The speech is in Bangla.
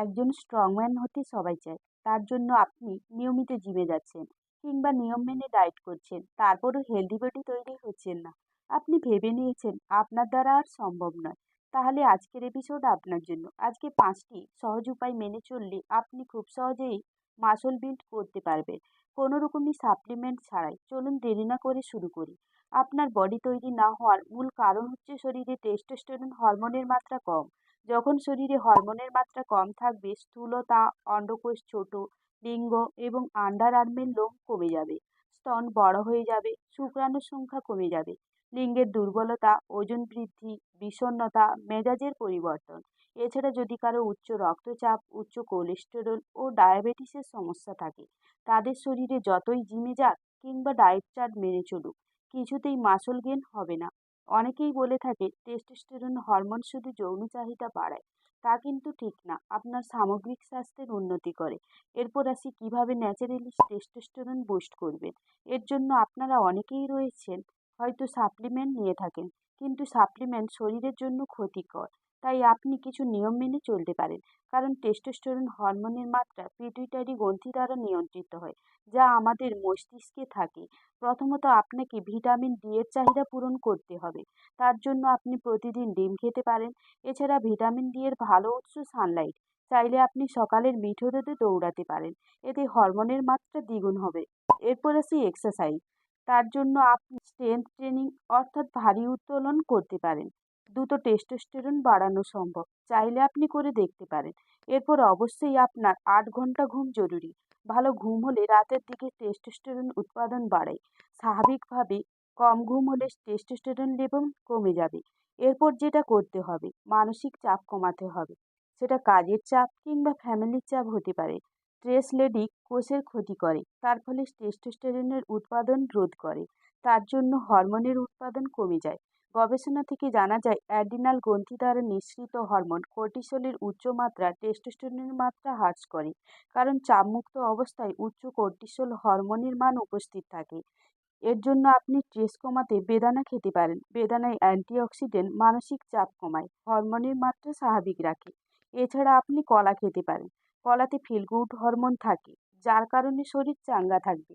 একজন স্ট্রংম্যান হতে সবাই চায়। তার জন্য আপনি নিয়মিত জিমে যাচ্ছেন কিংবা নিয়ম মেনে ডায়েট করছেন, তারপরও হেলদি বডি তৈরি হচ্ছেন না। আপনি ভেবে নিয়েছেন, আপনার দ্বারা আর সম্ভব নয়। তাহলে আজকের এপিসোড আপনার জন্য। আজকে পাঁচটি সহজ উপায় মেনে চললে আপনি খুব সহজেই মাসল বিল্ড করতে পারবেন। কোনো রকমই সাপ্লিমেন্ট ছাড়াই। চলুন দেরি না করে শুরু করি। আপনার বডি তৈরি না হওয়ার মূল কারণ হচ্ছে শরীরে টেস্টোস্টেরন হরমোনের মাত্রা কম। যখন শরীরে হরমোনের মাত্রা কম থাকবে, স্থূলতা, অন্ডকোষ ছোট, লিঙ্গ এবং আন্ডার আর্মের লোম কমে যাবে, স্তন বড় হয়ে যাবে, শুক্রাণুর সংখ্যা কমে যাবে। লিঙ্গের দুর্বলতা, ওজন বৃদ্ধি, বিষণ্ণতা, মেজাজের পরিবর্তন। এছাড়া যদি কারও উচ্চ রক্তচাপ, উচ্চ কোলেস্টেরল ও ডায়াবেটিসের সমস্যা থাকে, তাদের শরীরে যতই জিমে যাক কিংবা ডায়েট চার্ট মেনে চলুক, কিছুতেই মাসল গেন হবে না। অনেকেই বলে থাকে, টেস্টোস্টেরন হরমোন শুধু যৌন চাহিদা বাড়ায়, তা কিন্তু ঠিক না। আপনার সামগ্রিক স্বাস্থ্যের উন্নতি করে। এরপর আসি, কীভাবে ন্যাচারালি টেস্টোস্টেরন বুস্ট করবেন? এর জন্য আপনারা অনেকেই রয়েছেন, হয়তো সাপ্লিমেন্ট নিয়ে থাকেন, কিন্তু সাপ্লিমেন্ট শরীরের জন্য ক্ষতিকর। তাই আপনি কিছু নিয়ম মেনে চলতে পারেন। কারণ টেস্টোস্টেরন হরমোনের মাত্রা পিটুইটারি গ্রন্থি দ্বারা নিয়ন্ত্রিত হয়, যা আমাদের মস্তিষ্কে থাকে। প্রথমত আপনাকে ভিটামিন ডি এর চাহিদা পূরণ করতে হবে। তার জন্য আপনি প্রতিদিন ডিম খেতে পারেন। এছাড়া ভিটামিন ডি এর ভালো উৎস সানলাইট চাইলে আপনি সকালের মিঠো রোদে দৌড়াতে পারেন। এতে হরমোনের মাত্রা দ্বিগুণ হবে। এরপর আসি এক্সারসাইজ তার জন্য আপনি স্ট্রেংথ ট্রেনিং অর্থাৎ ভারী উত্তোলন করতে পারেন। দ্রুত টেস্টোস্টেরন বাড়ানো সম্ভব। চাইলে আপনি করে দেখতে পারেন। এরপর অবশ্যই আপনার আট ঘণ্টা ঘুম জরুরি। ভালো ঘুম হলে রাতের দিকে টেস্টোস্টেরন উৎপাদন বাড়ে। স্বাভাবিকভাবে কম ঘুম হলে টেস্টোস্টেরন লেভেল কমে যাবে। এরপর যেটা করতে হবে, মানসিক চাপ কমাতে হবে। সেটা কাজের চাপ কিংবা ফ্যামিলির চাপ হতে পারে। স্ট্রেস লেডি কোষের ক্ষতি করে, তার ফলে টেস্টোস্টেরনের উৎপাদন রোধ করে। তার জন্য হরমোনের উৎপাদন কমে যায়। গবেষণা থেকে জানা যায়, অ্যাডিনাল গ্রন্থি দ্বারা নিঃসৃত হরমোন কর্টিসলের উচ্চ মাত্রা, টেস্টোস্টেরনের মাত্রা হ্রাস করে। কারণ চাপমুক্ত অবস্থায় উচ্চ কর্টিসল হরমোনের মান উপস্থিত থাকে। এর জন্য আপনি স্ট্রেস কমাতে বেদানা খেতে পারেন। বেদানায় অ্যান্টিঅক্সিডেন্ট মানসিক চাপ কমায়, হরমোনের মাত্রা স্বাভাবিক রাখে। এছাড়া আপনি কলা খেতে পারেন। কলাতে ফিল গুড হরমোন থাকে, যার কারণে শরীর চাঙ্গা থাকবে।